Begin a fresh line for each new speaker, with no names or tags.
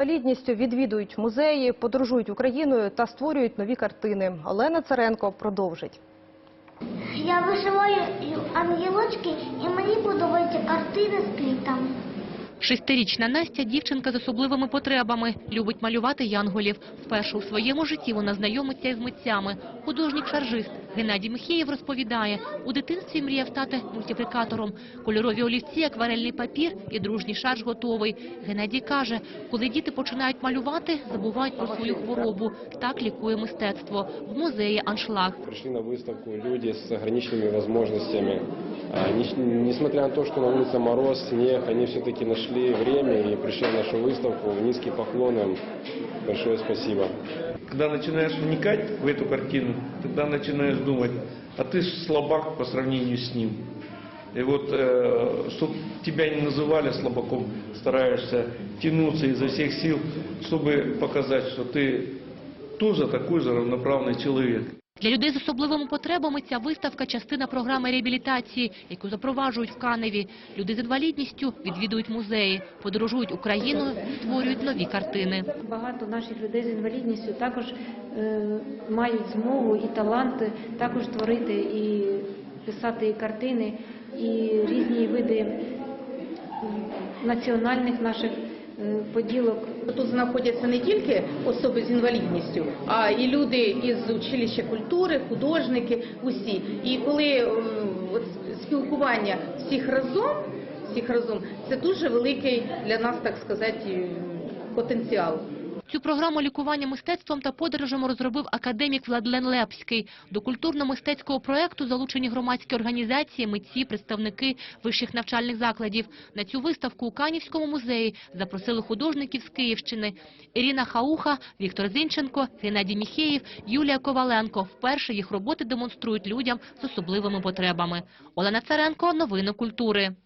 Інвалідністю відвідують музеї, подорожують Україною та створюють нові картини. Олена Царенко продовжить.
Я вишиваю ангелочки і мені подобаються картини з квітами.
Шестирічна Настя – дівчинка з особливими потребами. Любить малювати янголів. Вперше у своєму житті вона знайомиться із митцями. Художник-шаржист Геннадій Михеєв розповідає, у дитинстві мріяв стати мультиплікатором. Кольорові олівці, акварельний папір і дружній шарж готовий. Геннадій каже, коли діти починають малювати, забувають про свою хворобу. Так лікує мистецтво. В музеї «Аншлаг».
Пришли на выставку люди с ограниченными возможностями. А, не- Несмотря на то, что на улице мороз, снег, они все-таки нашли время и пришли на нашу выставку. Низкий поклон им. Большое спасибо.
Когда начинаешь вникать в эту картину, тогда начинаешь думать, а ты слабак по сравнению с ним. И вот, чтобы тебя не называли слабаком, стараешься тянуться изо всех сил, чтобы показать, что ты тоже такой же равноправный человек.
Для людей з особливими потребами ця виставка – частина програми реабілітації, яку запроваджують в Каневі. Люди з інвалідністю відвідують музеї, подорожують Україною, створюють нові картини.
Багато наших людей з інвалідністю також е, мають змогу і таланти також творити і писати і картини, і різні види національних наших поділок.
Тут знаходяться не тільки особи з інвалідністю, а і люди із училища культури, художники, усі. І коли е, от спілкування всіх разом, всіх разом, це дуже великий для нас, так сказати, е, потенціал.
Цю програму лікування мистецтвом та подорожами розробив академік Владлен Лепський. До культурно-мистецького проекту залучені громадські організації, митці, представники вищих навчальних закладів. На цю виставку у Канівському музеї запросили художників з Київщини. Ірина Хауха, Віктор Зінченко, Геннадій Міхеєв, Юлія Коваленко. Вперше їх роботи демонструють людям з особливими потребами. Олена Царенко, новини культури.